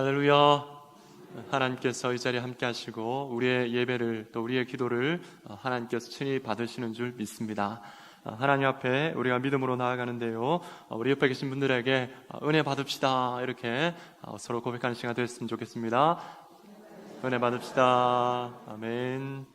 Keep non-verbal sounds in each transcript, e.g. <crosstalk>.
할렐루야. 하나님께서 이 자리에 함께 하시고 우리의 예배를 또 우리의 기도를 어, 하나님께서 친히 받으시는 줄 믿습니다. 어, 하나님 앞에 우리가 믿음으로 나아가는데요. 어, 우리 옆에 계신 분들에게 어, 은혜 받읍시다. 이렇게 어, 서로 고백하는 시간 되었으면 좋겠습니다. 은혜 받읍시다. 아멘.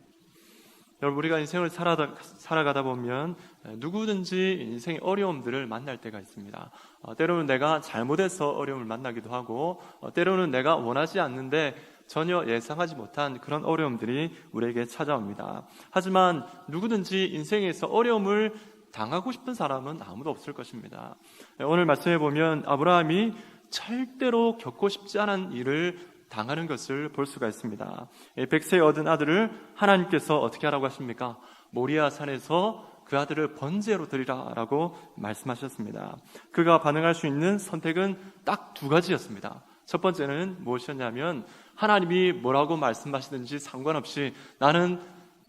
여러분 우리가 인생을 살아다, 살아가다 보면 누구든지 인생의 어려움들을 만날 때가 있습니다. 어, 때로는 내가 잘못해서 어려움을 만나기도 하고 어, 때로는 내가 원하지 않는데 전혀 예상하지 못한 그런 어려움들이 우리에게 찾아옵니다. 하지만 누구든지 인생에서 어려움을 당하고 싶은 사람은 아무도 없을 것입니다. 오늘 말씀해 보면 아브라함이 절대로 겪고 싶지 않은 일을 당하는 것을 볼 수가 있습니다. 예, 백세 얻은 아들을 하나님께서 어떻게 하라고 하십니까? 모리아 산에서 그 아들을 번제로 드리라라고 말씀하셨습니다. 그가 반응할 수 있는 선택은 딱 두 가지였습니다. 첫 번째는 무엇이었냐면 하나님이 뭐라고 말씀하시든지 상관없이 나는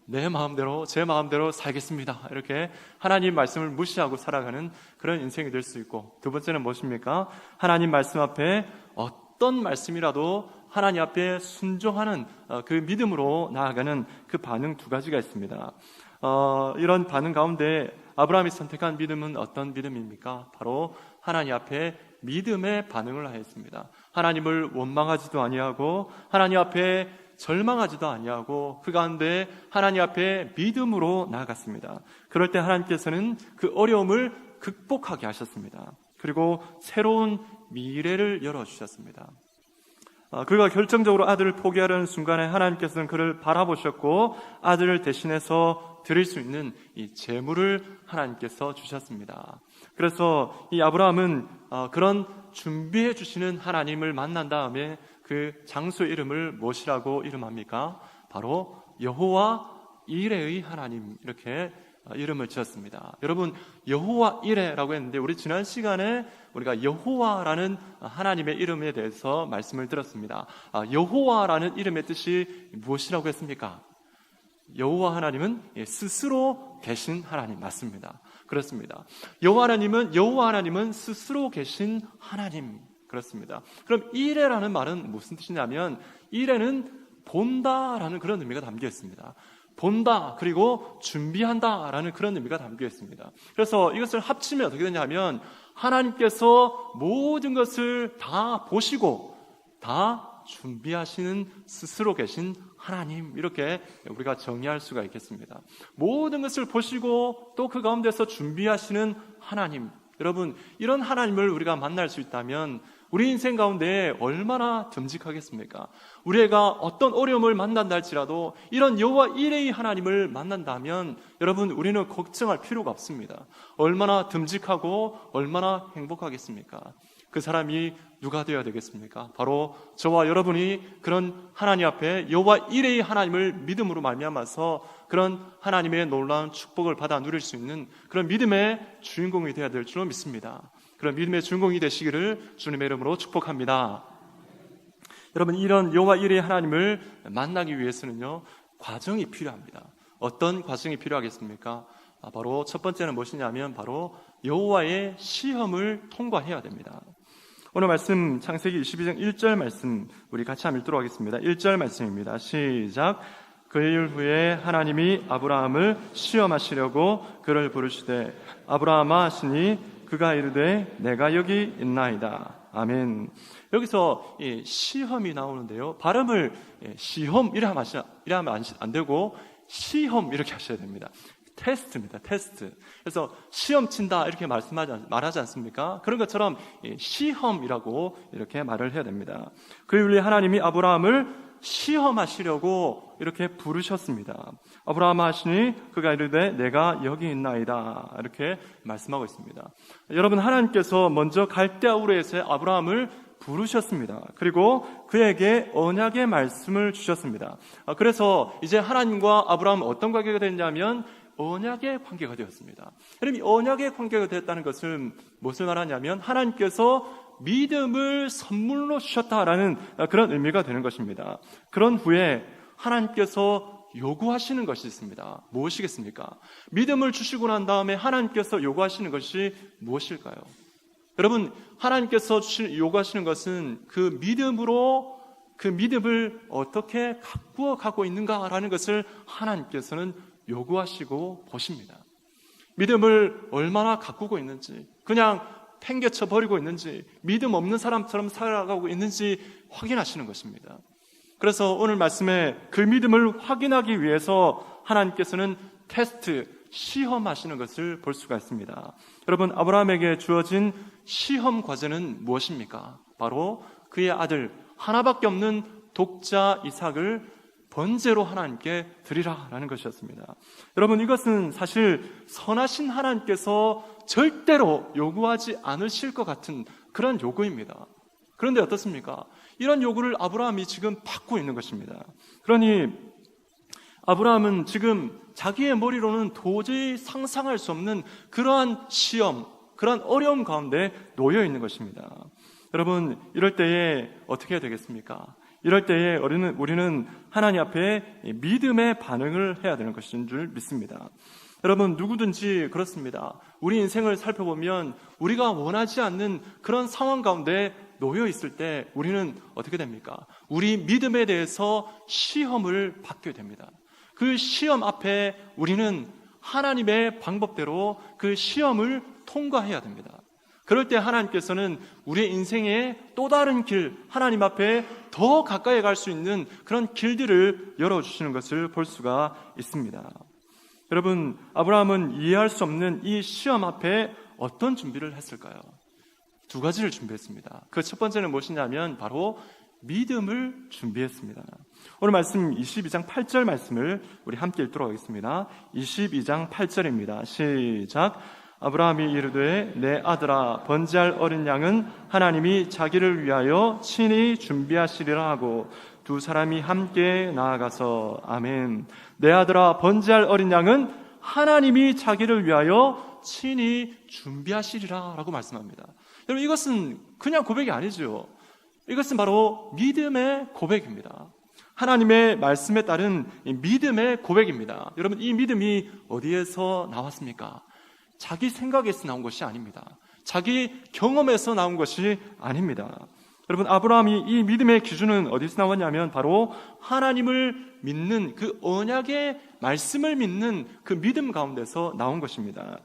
내 마음대로 제 마음대로 살겠습니다. 이렇게 하나님 말씀을 무시하고 살아가는 그런 인생이 될 수 있고 두 번째는 무엇입니까? 하나님 말씀 앞에 어떤 말씀이라도 하나님 앞에 순종하는 어, 그 믿음으로 나아가는 그 반응 두 가지가 있습니다. 어, 이런 반응 가운데 아브라함이 선택한 믿음은 어떤 믿음입니까? 바로 하나님 앞에 믿음의 반응을 하였습니다. 하나님을 원망하지도 아니하고 하나님 앞에 절망하지도 아니하고 그 가운데 하나님 앞에 믿음으로 나아갔습니다. 그럴 때 하나님께서는 그 어려움을 극복하게 하셨습니다. 그리고 새로운 미래를 열어주셨습니다. 어, 그가 결정적으로 아들을 포기하려는 순간에 하나님께서는 그를 바라보셨고 아들을 대신해서 드릴 수 있는 이 재물을 하나님께서 주셨습니다. 그래서 이 아브라함은 어, 그런 준비해 주시는 하나님을 만난 다음에 그 장소의 이름을 무엇이라고 이름합니까? 바로 여호와 이레의 하나님 이렇게 어, 이름을 지었습니다. 여러분 여호와 이레라고 했는데 우리 지난 시간에 우리가 여호와라는 하나님의 이름에 대해서 말씀을 들었습니다. 아, 여호와라는 이름의 뜻이 무엇이라고 했습니까? 여호와 하나님은 예, 스스로 계신 하나님 맞습니다. 그렇습니다. 여호와 하나님은 여호와 하나님은 스스로 계신 하나님 그렇습니다. 그럼 이레라는 말은 무슨 뜻이냐면 이레는 본다라는 그런 의미가 담겨 있습니다. 본다 그리고 준비한다라는 그런 의미가 담겨 있습니다. 그래서 이것을 합치면 어떻게 되냐면 하나님께서 모든 것을 다 보시고 다 준비하시는 스스로 계신 하나님 이렇게 우리가 정의할 수가 있겠습니다. 모든 것을 보시고 또 그 가운데서 준비하시는 하나님 여러분 이런 하나님을 우리가 만날 수 있다면 우리 인생 가운데 얼마나 듬직하겠습니까? 우리가 어떤 어려움을 만난다 할지라도 이런 여호와 이레의 하나님을 만난다면 여러분 우리는 걱정할 필요가 없습니다. 얼마나 듬직하고 얼마나 행복하겠습니까? 그 사람이 누가 되어야 되겠습니까? 바로 저와 여러분이 그런 하나님 앞에 여호와 이레의 하나님을 믿음으로 말미암아서 그런 하나님의 놀라운 축복을 받아 누릴 수 있는 그런 믿음의 주인공이 되어야 될 줄로 믿습니다. 그런 믿음의 주인공이 되시기를 주님의 이름으로 축복합니다. 여러분 이런 여호와 이레의 하나님을 만나기 위해서는요 과정이 필요합니다. 어떤 과정이 필요하겠습니까? 아, 바로 첫 번째는 무엇이냐면 바로 여호와의 시험을 통과해야 됩니다. 오늘 말씀 창세기 22장 1절 말씀 우리 같이 한번 읽도록 하겠습니다. 1절 말씀입니다. 시작. 그일 후에 하나님이 아브라함을 시험하시려고 그를 부르시되 아브라함아 하시니 그가 이르되 내가 여기 있나이다. 아멘. 여기서 시험이 나오는데요. 발음을 시험 이래 하면, 하면 안 되고 시험 이렇게 하셔야 됩니다. 테스트입니다. 테스트. 그래서 시험 친다 이렇게 말씀하지 말하지 않습니까? 그런 것처럼 시험이라고 이렇게 말을 해야 됩니다. 그 위에 하나님이 아브라함을 시험하시려고 이렇게 부르셨습니다. 아브라함 하시니 그가 이르되 내가 여기 있나이다 이렇게 말씀하고 있습니다. 여러분 하나님께서 먼저 갈대아우르에서 아브라함을 부르셨습니다. 그리고 그에게 언약의 말씀을 주셨습니다. 그래서 이제 하나님과 아브라함은 어떤 관계가 됐냐면 언약의 관계가 되었습니다. 여러분, 언약의 관계가 되었다는 것은 무엇을 말하냐면 하나님께서 믿음을 선물로 주셨다라는 그런 의미가 되는 것입니다. 그런 후에 하나님께서 요구하시는 것이 있습니다. 무엇이겠습니까? 믿음을 주시고 난 다음에 하나님께서 요구하시는 것이 무엇일까요? 여러분, 하나님께서 주시- 요구하시는 것은 그 믿음으로 그 믿음을 어떻게 가꾸어 가고 있는가라는 것을 하나님께서는 요구하시고 보십니다. 믿음을 얼마나 가꾸고 있는지, 그냥 팽개쳐 버리고 있는지, 믿음 없는 사람처럼 살아가고 있는지 확인하시는 것입니다. 그래서 오늘 말씀에 그 믿음을 확인하기 위해서 하나님께서는 테스트, 시험하시는 것을 볼 수가 있습니다. 여러분, 아브라함에게 주어진 시험 과제는 무엇입니까? 바로 그의 아들, 하나밖에 없는 독자 이삭을 번제로 하나님께 드리라라는 것이었습니다. 여러분, 이것은 사실 선하신 하나님께서 절대로 요구하지 않으실 것 같은 그런 요구입니다. 그런데 어떻습니까? 이런 요구를 아브라함이 지금 받고 있는 것입니다. 그러니 아브라함은 지금 자기의 머리로는 도저히 상상할 수 없는 그러한 시험, 그러한 어려움 가운데 놓여 있는 것입니다. 여러분, 이럴 때에 어떻게 해야 되겠습니까? 이럴 때에 우리는, 하나님 앞에 믿음의 반응을 해야 되는 것인 줄 믿습니다. 여러분, 누구든지 그렇습니다. 우리 인생을 살펴보면 우리가 원하지 않는 그런 상황 가운데 놓여 있을 때 우리는 어떻게 됩니까? 우리 믿음에 대해서 시험을 받게 됩니다. 그 시험 앞에 우리는 하나님의 방법대로 그 시험을 통과해야 됩니다. 그럴 때 하나님께서는 우리의 인생의 또 다른 길, 하나님 앞에 더 가까이 갈 수 있는 그런 길들을 열어주시는 것을 볼 수가 있습니다. 여러분, 아브라함은 이해할 수 없는 이 시험 앞에 어떤 준비를 했을까요? 두 가지를 준비했습니다. 그 첫 번째는 무엇이냐면 바로 믿음을 준비했습니다. 오늘 말씀 22장 8절 말씀을 우리 함께 읽도록 하겠습니다. 22장 8절입니다. 시작. 아브라함이 이르되 내 아들아 번제할 어린 양은 하나님이 자기를 위하여 친히 준비하시리라 하고 두 사람이 함께 나아가서 아멘. 내 아들아 번제할 어린 양은 하나님이 자기를 위하여 친히 준비하시리라 라고 말씀합니다. 여러분 이것은 그냥 고백이 아니죠. 이것은 바로 믿음의 고백입니다. 하나님의 말씀에 따른 믿음의 고백입니다. 여러분 이 믿음이 어디에서 나왔습니까? 자기 생각에서 나온 것이 아닙니다. 자기 경험에서 나온 것이 아닙니다. 여러분 아브라함이 이 믿음의 기준은 어디서 나왔냐면 바로 하나님을 믿는 그 언약의 말씀을 믿는 그 믿음 가운데서 나온 것입니다.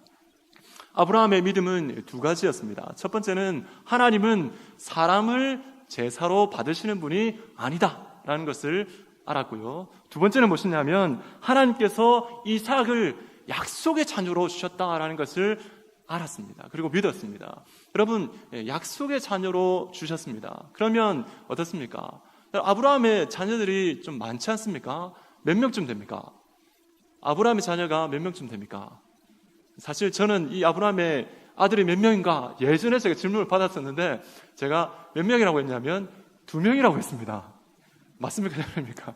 아브라함의 믿음은 두 가지였습니다. 첫 번째는 하나님은 사람을 제사로 받으시는 분이 아니다라는 것을 알았고요. 두 번째는 무엇이냐면 하나님께서 이삭을 약속의 자녀로 주셨다라는 것을 알았습니다. 그리고 믿었습니다. 여러분, 예, 약속의 자녀로 주셨습니다. 그러면 어떻습니까? 아브라함의 자녀들이 좀 많지 않습니까? 몇 명쯤 됩니까? 아브라함의 자녀가 몇 명쯤 됩니까? 사실 저는 이 아브라함의 아들이 몇 명인가 예전에 제가 질문을 받았었는데 제가 몇 명이라고 했냐면 두 명이라고 했습니다. 맞습니까? <laughs> 틀립니까?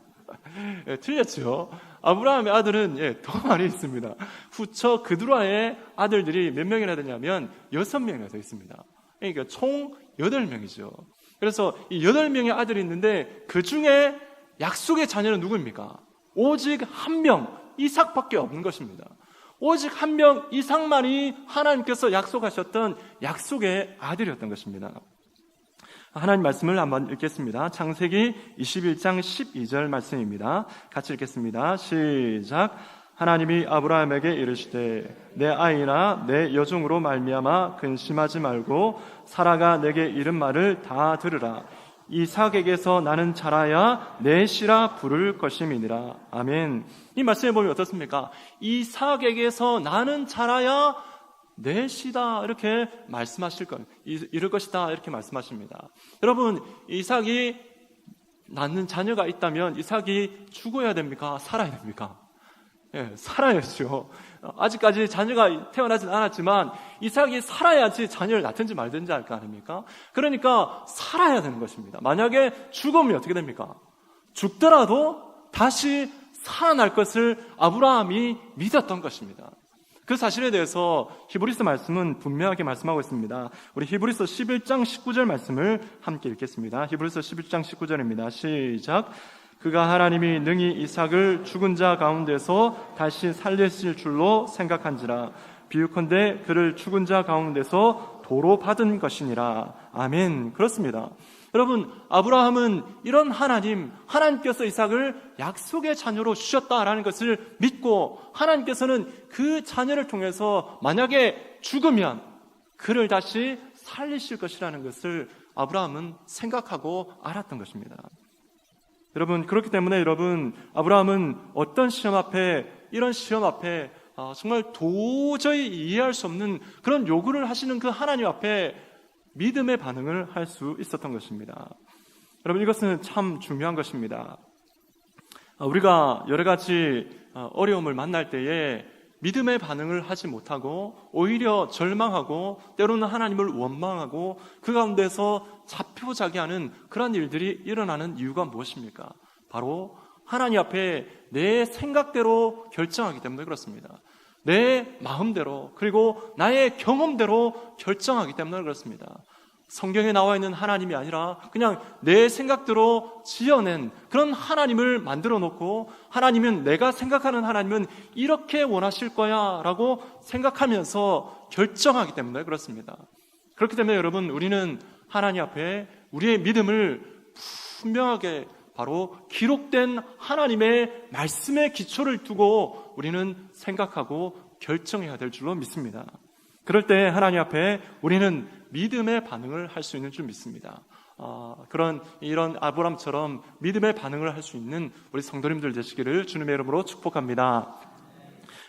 예, 틀렸죠. 아브라함의 아들은 예, 더 많이 있습니다. 후처 그두라의 아들들이 몇 명이나 되냐면 여섯 명이나 되어 있습니다. 그러니까 총 여덟 명이죠. 그래서 이 여덟 명의 아들이 있는데 그 중에 약속의 자녀는 누구입니까? 오직 한 명, 이삭밖에 없는 것입니다. 오직 한 명 이상만이 하나님께서 약속하셨던 약속의 아들이었던 것입니다. 하나님 말씀을 한번 읽겠습니다. 창세기 21장 12절 말씀입니다. 같이 읽겠습니다. 시작. 하나님이 아브라함에게 이르시되 내 아이나 내 여종으로 말미암아 근심하지 말고 사라가 내게 이른 말을 다 들으라. 이삭에게서 나는 자라야 내 씨라 부를 것임이니라. 아멘. 이 말씀에 보면 어떻습니까? 이삭에게서 나는 자라야 내 씨다 이렇게 말씀하실 것, 이럴 것이다 이렇게 말씀하십니다. 여러분 이삭이 낳는 자녀가 있다면 이삭이 죽어야 됩니까? 살아야 됩니까? 예, 살아야죠. 아직까지 자녀가 태어나진 않았지만 이삭이 살아야지 자녀를 낳든지 말든지 할 거 아닙니까? 그러니까 살아야 되는 것입니다. 만약에 죽으면 어떻게 됩니까? 죽더라도 다시 살아날 것을 아브라함이 믿었던 것입니다. 그 사실에 대해서 히브리서 말씀은 분명하게 말씀하고 있습니다. 우리 히브리서 11장 19절 말씀을 함께 읽겠습니다. 히브리서 11장 19절입니다. 시작. 그가 하나님이 능히 이삭을 죽은 자 가운데서 다시 살리실 줄로 생각한지라 비유컨대 그를 죽은 자 가운데서 보로 받은 것이니라. 아멘. 그렇습니다. 여러분, 아브라함은 이런 하나님, 하나님께서 이삭을 약속의 자녀로 주셨다라는 것을 믿고 하나님께서는 그 자녀를 통해서 만약에 죽으면 그를 다시 살리실 것이라는 것을 아브라함은 생각하고 알았던 것입니다. 여러분, 그렇기 때문에 여러분, 아브라함은 어떤 시험 앞에, 이런 시험 앞에 아, 정말 도저히 이해할 수 없는 그런 요구를 하시는 그 하나님 앞에 믿음의 반응을 할 수 있었던 것입니다. 여러분, 이것은 참 중요한 것입니다. 아, 우리가 여러 가지 아, 어려움을 만날 때에 믿음의 반응을 하지 못하고 오히려 절망하고 때로는 하나님을 원망하고 그 가운데서 자표자기하는 그런 일들이 일어나는 이유가 무엇입니까? 바로 하나님 앞에 내 생각대로 결정하기 때문에 그렇습니다. 내 마음대로 그리고 나의 경험대로 결정하기 때문에 그렇습니다. 성경에 나와 있는 하나님이 아니라 그냥 내 생각대로 지어낸 그런 하나님을 만들어 놓고 하나님은 내가 생각하는 하나님은 이렇게 원하실 거야 라고 생각하면서 결정하기 때문에 그렇습니다. 그렇기 때문에 여러분 우리는 하나님 앞에 우리의 믿음을 분명하게 바로 기록된 하나님의 말씀의 기초를 두고 우리는 생각하고 결정해야 될 줄로 믿습니다. 그럴 때 하나님 앞에 우리는 믿음의 반응을 할 수 있는 줄 믿습니다. 어, 그런 이런 아브람처럼 믿음의 반응을 할 수 있는 우리 성도님들 되시기를 주님의 이름으로 축복합니다.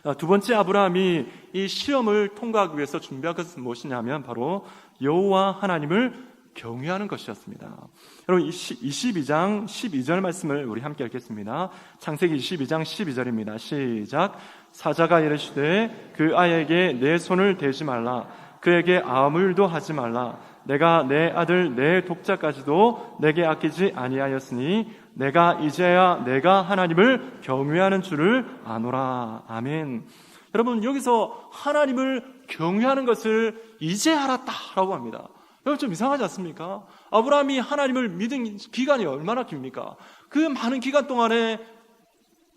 어, 두 번째 아브라함이 이 시험을 통과하기 위해서 준비한 것은 무엇이냐면 바로 여호와 하나님을 경외하는 것이었습니다. 여러분 22장 12절 말씀을 우리 함께 읽겠습니다. 창세기 22장 12절입니다. 시작. 사자가 이르시되 그 아이에게 내 손을 대지 말라. 그에게 아무 일도 하지 말라. 내가 내 아들 내 독자까지도 내게 아끼지 아니하였으니 내가 이제야 내가 하나님을 경외하는 줄을 아노라. 아멘. 여러분 여기서 하나님을 경외하는 것을 이제 알았다라고 합니다. 여러분 좀 이상하지 않습니까? 아브라함이 하나님을 믿은 기간이 얼마나 깁니까? 그 많은 기간 동안에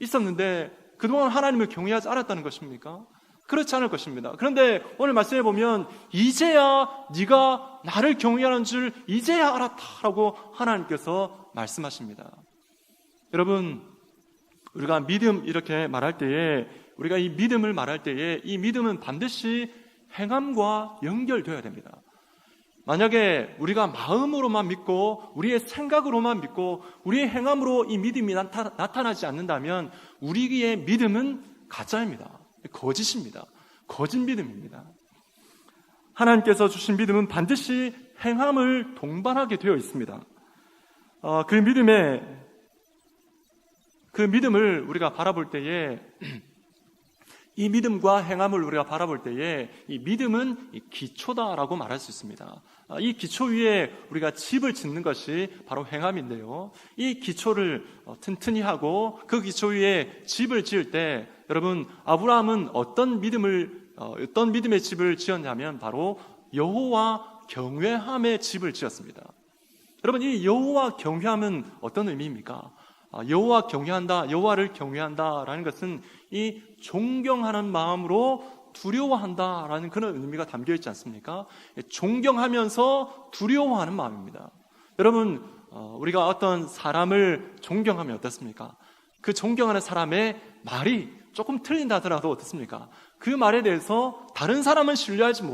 있었는데 그동안 하나님을 경외하지 않았다는 것입니까? 그렇지 않을 것입니다. 그런데 오늘 말씀해 보면 이제야 네가 나를 경외하는 줄 이제야 알았다라고 하나님께서 말씀하십니다. 여러분 우리가 믿음 이렇게 말할 때에 우리가 이 믿음을 말할 때에 이 믿음은 반드시 행함과 연결되어야 됩니다. 만약에 우리가 마음으로만 믿고 우리의 생각으로만 믿고 우리의 행함으로 이 믿음이 나타, 나지 않는다면 우리의 믿음은 가짜입니다. 거짓입니다. 거짓 믿음입니다. 하나님께서 주신 믿음은 반드시 행함을 동반하게 되어 있습니다. 어, 그 믿음에 그 믿음을 우리가 바라볼 때에 <clears throat> 이 믿음과 행함을 우리가 바라볼 때에 이 믿음은 기초다라고 말할 수 있습니다. 아, 이 기초 위에 우리가 집을 짓는 것이 바로 행함인데요. 이 기초를 어, 튼튼히 하고 그 기초 위에 집을 지을 때 여러분 아브라함은 어떤 믿음을 어, 어떤 믿음의 집을 지었냐면 바로 여호와 경외함의 집을 지었습니다. 여러분 이 여호와 경외함은 어떤 의미입니까? 아, 여호와 경외한다, 여호와를 경외한다라는 것은 이 존경하는 마음으로 두려워한다라는 그런 의미가 담겨 있지 않습니까? 존경하면서 두려워하는 마음입니다. 여러분, 어, 우리가 어떤 사람을 존경하면 어떻습니까? 그 존경하는 사람의 말이 조금 틀린다 하더라도 어떻습니까? 그 말에 대해서 다른 사람은 신뢰하지,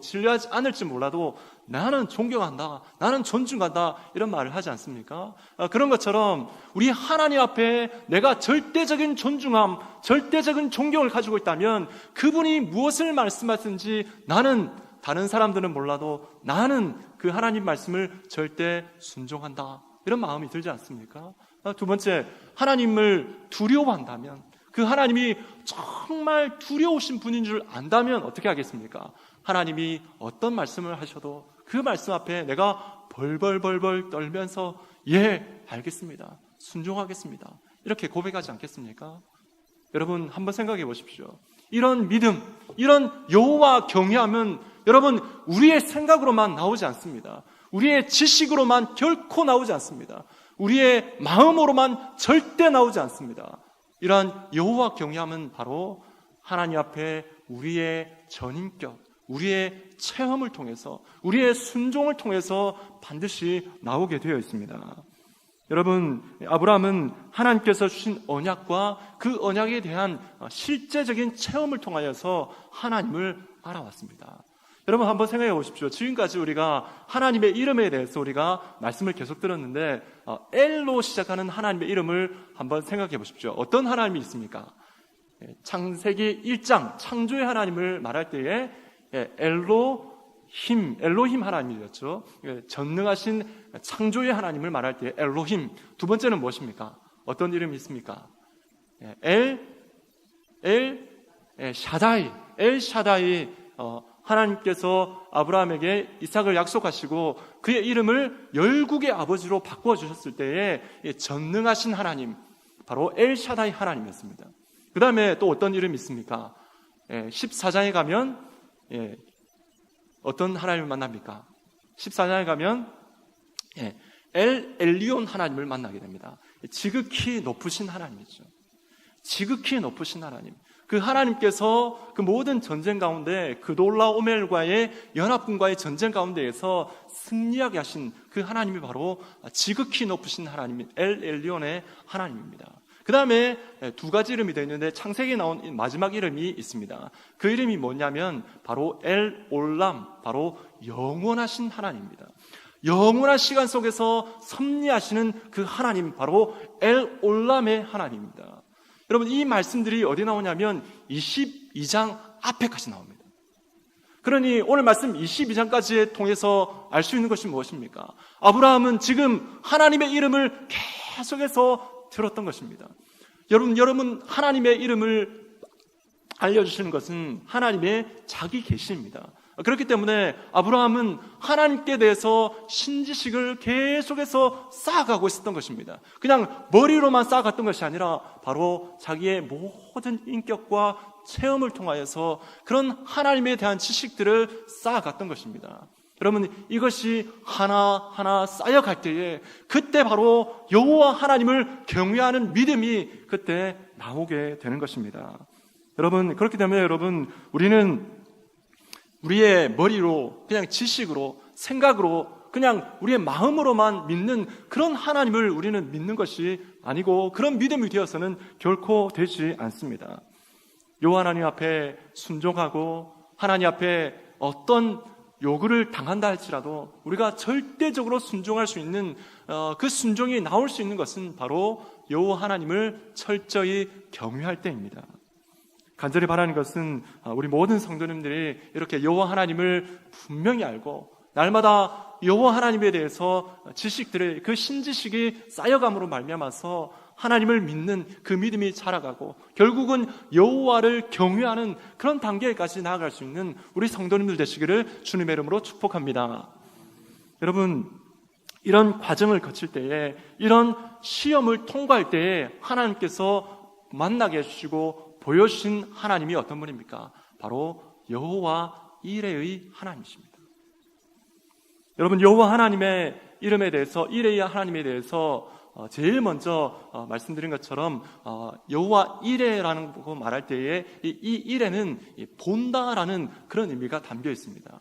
신뢰하지 않을지 몰라도 나는 존경한다, 나는 존중한다, 이런 말을 하지 않습니까? 아, 그런 것처럼 우리 하나님 앞에 내가 절대적인 존중함, 절대적인 존경을 가지고 있다면 그분이 무엇을 말씀하든지 나는 다른 사람들은 몰라도 나는 그 하나님 말씀을 절대 순종한다. 이런 마음이 들지 않습니까? 아, 두 번째, 하나님을 두려워한다면 그 하나님이 정말 두려우신 분인 줄 안다면 어떻게 하겠습니까? 하나님이 어떤 말씀을 하셔도 그 말씀 앞에 내가 벌벌벌벌 떨면서 예, 알겠습니다. 순종하겠습니다. 이렇게 고백하지 않겠습니까? 여러분 한번 생각해 보십시오. 이런 믿음, 이런 여호와 경외함은 여러분 우리의 생각으로만 나오지 않습니다. 우리의 지식으로만 결코 나오지 않습니다. 우리의 마음으로만 절대 나오지 않습니다. 이러한 여호와 경외함은 바로 하나님 앞에 우리의 전인격, 우리의 체험을 통해서 우리의 순종을 통해서 반드시 나오게 되어 있습니다. 여러분, 아브라함은 하나님께서 주신 언약과 그 언약에 대한 실제적인 체험을 통하여서 하나님을 알아왔습니다. 여러분 한번 생각해 보십시오. 지금까지 우리가 하나님의 이름에 대해서 우리가 말씀을 계속 들었는데 어, 엘로 시작하는 하나님의 이름을 한번 생각해 보십시오. 어떤 하나님이 있습니까? 예, 창세기 1장 창조의 하나님을 말할 때에 예, 엘로 힘, 엘로힘 하나님이었죠. 예, 전능하신 창조의 하나님을 말할 때 엘로힘. 두 번째는 무엇입니까? 어떤 이름이 있습니까? 예, 엘, 엘, 예, 샤다이, 엘 샤다이. 어, 하나님께서 아브라함에게 이삭을 약속하시고 그의 이름을 열국의 아버지로 바꾸어 주셨을 때에 전능하신 하나님, 바로 엘 샤다이 하나님이었습니다. 그 다음에 또 어떤 이름이 있습니까? 14장에 가면 어떤 하나님을 만납니까? 14장에 가면 예, 엘 엘리온 하나님을 만나게 됩니다. 지극히 높으신 하나님이죠. 지극히 높으신 하나님. 그 하나님께서 그 모든 전쟁 가운데 그 돌라 오멜과의 연합군과의 전쟁 가운데에서 승리하게 하신 그 하나님이 바로 지극히 높으신 하나님 엘 엘리온의 하나님입니다. 그 다음에 두 가지 이름이 되어 있는데 창세기에 나온 마지막 이름이 있습니다. 그 이름이 뭐냐면 바로 엘 올람, 바로 영원하신 하나님입니다. 영원한 시간 속에서 섭리하시는 그 하나님, 바로 엘 올람의 하나님입니다. 여러분, 이 말씀들이 어디 나오냐면 22장 앞에까지 나옵니다. 그러니 오늘 말씀 22장까지 통해서 알 수 있는 것이 무엇입니까? 아브라함은 지금 하나님의 이름을 계속해서 들었던 것입니다. 여러분, 여러분 하나님의 이름을 알려주시는 것은 하나님의 자기 계시입니다. 그렇기 때문에 아브라함은 하나님께 대해서 신지식을 계속해서 쌓아가고 있었던 것입니다. 그냥 머리로만 쌓아갔던 것이 아니라 바로 자기의 모든 인격과 체험을 통하여서 그런 하나님에 대한 지식들을 쌓아갔던 것입니다. 여러분 이것이 하나 하나 쌓여갈 때에 그때 바로 여호와 하나님을 경외하는 믿음이 그때 나오게 되는 것입니다. 여러분 그렇기 때문에 여러분 우리는 우리의 머리로 그냥 지식으로 생각으로 그냥 우리의 마음으로만 믿는 그런 하나님을 우리는 믿는 것이 아니고 그런 믿음이 되어서는 결코 되지 않습니다. 요 하나님 앞에 순종하고 하나님 앞에 어떤 요구를 당한다 할지라도 우리가 절대적으로 순종할 수 있는 어, 그 순종이 나올 수 있는 것은 바로 여호와 하나님을 철저히 경외할 때입니다. 간절히 바라는 것은 어, 우리 모든 성도님들이 이렇게 여호와 하나님을 분명히 알고 날마다 여호와 하나님에 대해서 지식들을 그 신지식이 쌓여감으로 말미암아서 하나님을 믿는 그 믿음이 자라가고 결국은 여호와를 경외하는 그런 단계까지 나아갈 수 있는 우리 성도님들 되시기를 주님의 이름으로 축복합니다. 여러분 이런 과정을 거칠 때에 이런 시험을 통과할 때에 하나님께서 만나게 해주시고 보여주신 하나님이 어떤 분입니까? 바로 여호와 이레의 하나님이십니다. 여러분 여호와 하나님의 이름에 대해서 이레의 하나님에 대해서 어, 제일 먼저 어, 말씀드린 것처럼 어, 여호와 이레라는 거 말할 때에 이 이레는 본다라는 그런 의미가 담겨 있습니다.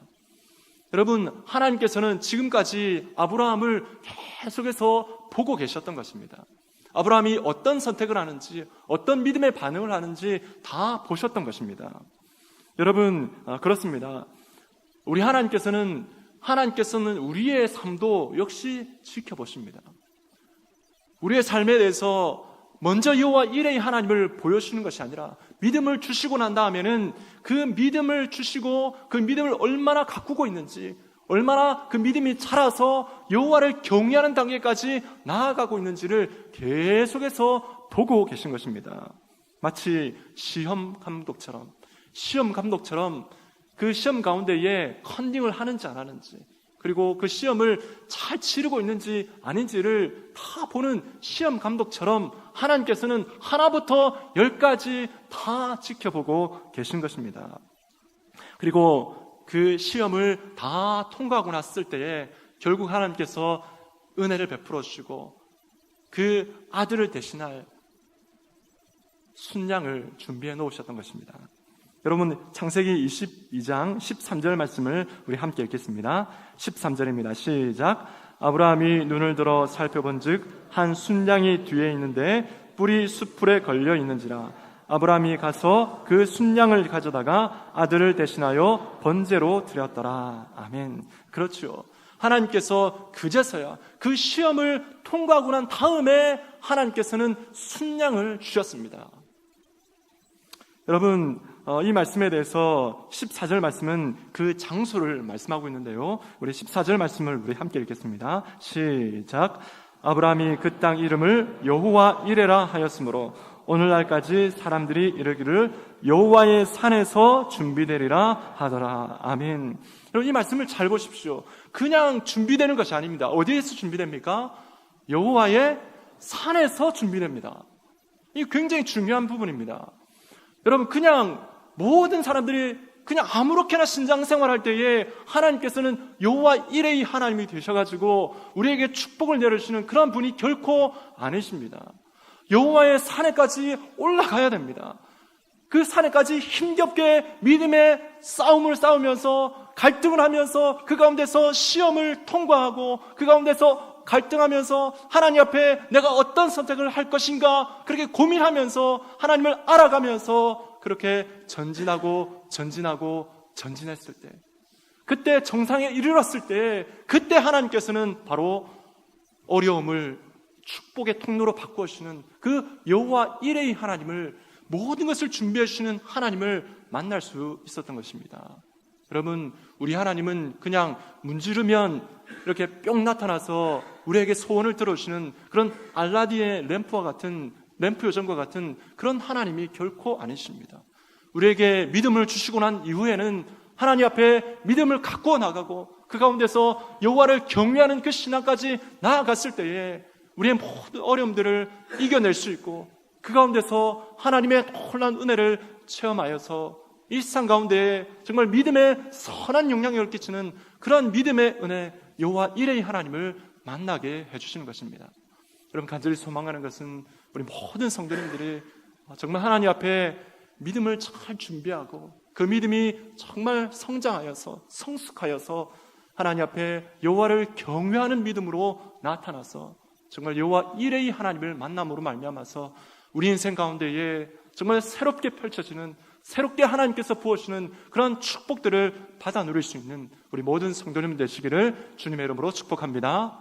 여러분 하나님께서는 지금까지 아브라함을 계속해서 보고 계셨던 것입니다. 아브라함이 어떤 선택을 하는지 어떤 믿음의 반응을 하는지 다 보셨던 것입니다. 여러분 그렇습니다. 우리 하나님께서는 하나님께서는 우리의 삶도 역시 지켜보십니다. 우리의 삶에 대해서 먼저 여호와 이레의 하나님을 보여주시는 것이 아니라 믿음을 주시고 난 다음에는 그 믿음을 주시고 그 믿음을 얼마나 가꾸고 있는지 얼마나 그 믿음이 자라서 여호와를 경외하는 단계까지 나아가고 있는지를 계속해서 보고 계신 것입니다. 마치 시험 감독처럼 시험 감독처럼 그 시험 가운데에 컨닝을 하는지 안 하는지 그리고 그 시험을 잘 치르고 있는지 아닌지를 다 보는 시험 감독처럼 하나님께서는 하나부터 열까지 다 지켜보고 계신 것입니다. 그리고 그 시험을 다 통과하고 났을 때에 결국 하나님께서 은혜를 베풀어 주시고 그 아들을 대신할 순양을 준비해 놓으셨던 것입니다. 여러분 창세기 22장 13절 말씀을 우리 함께 읽겠습니다. 13절입니다. 시작. 아브라함이 눈을 들어 살펴본즉 한 순양이 뒤에 있는데 뿔이 수풀에 걸려 있는지라 아브라함이 가서 그 순양을 가져다가 아들을 대신하여 번제로 드렸더라. 아멘. 그렇죠. 하나님께서 그제서야 그 시험을 통과하고 난 다음에 하나님께서는 순양을 주셨습니다. 여러분, 어, 이 말씀에 대해서 14절 말씀은 그 장소를 말씀하고 있는데요. 우리 14절 말씀을 우리 함께 읽겠습니다. 시작. 아브라함이 그 땅 이름을 여호와 이레라 하였으므로 오늘날까지 사람들이 이르기를 여호와의 산에서 준비되리라 하더라. 아멘. 여러분 이 말씀을 잘 보십시오. 그냥 준비되는 것이 아닙니다. 어디에서 준비됩니까? 여호와의 산에서 준비됩니다. 이 굉장히 중요한 부분입니다. 여러분 그냥 모든 사람들이 그냥 아무렇게나 신앙생활할 때에 하나님께서는 여호와 이레이 하나님이 되셔가지고 우리에게 축복을 내려주시는 그런 분이 결코 아니십니다. 여호와의 산에까지 올라가야 됩니다. 그 산에까지 힘겹게 믿음의 싸움을 싸우면서 갈등을 하면서 그 가운데서 시험을 통과하고 그 가운데서 갈등하면서 하나님 앞에 내가 어떤 선택을 할 것인가 그렇게 고민하면서 하나님을 알아가면서 그렇게 전진하고 전진하고 전진했을 때 그때 정상에 이르렀을 때 그때 하나님께서는 바로 어려움을 축복의 통로로 바꾸어 주시는 그 여호와 이레이 하나님을 모든 것을 준비해 주시는 하나님을 만날 수 있었던 것입니다. 여러분, 우리 하나님은 그냥 문지르면 이렇게 뿅 나타나서 우리에게 소원을 들어주시는 그런 알라디의 램프와 같은 램프 요정과 같은 그런 하나님이 결코 아니십니다. 우리에게 믿음을 주시고 난 이후에는 하나님 앞에 믿음을 갖고 나가고 그 가운데서 여호와를 경외하는 그 신앙까지 나아갔을 때에 우리의 모든 어려움들을 이겨낼 수 있고 그 가운데서 하나님의 놀란 은혜를 체험하여서 일상 가운데 정말 믿음의 선한 영향력을 끼치는 그런 믿음의 은혜 여호와 이레이 하나님을 만나게 해주시는 것입니다. 여러분 간절히 소망하는 것은 우리 모든 성도님들이 정말 하나님 앞에 믿음을 잘 준비하고 그 믿음이 정말 성장하여서 성숙하여서 하나님 앞에 여호와를 경외하는 믿음으로 나타나서 정말 여호와 이레이 하나님을 만남으로 말미암아서 우리 인생 가운데에 정말 새롭게 펼쳐지는 새롭게 하나님께서 부어주시는 그런 축복들을 받아 누릴 수 있는 우리 모든 성도님 되시기를 주님의 이름으로 축복합니다.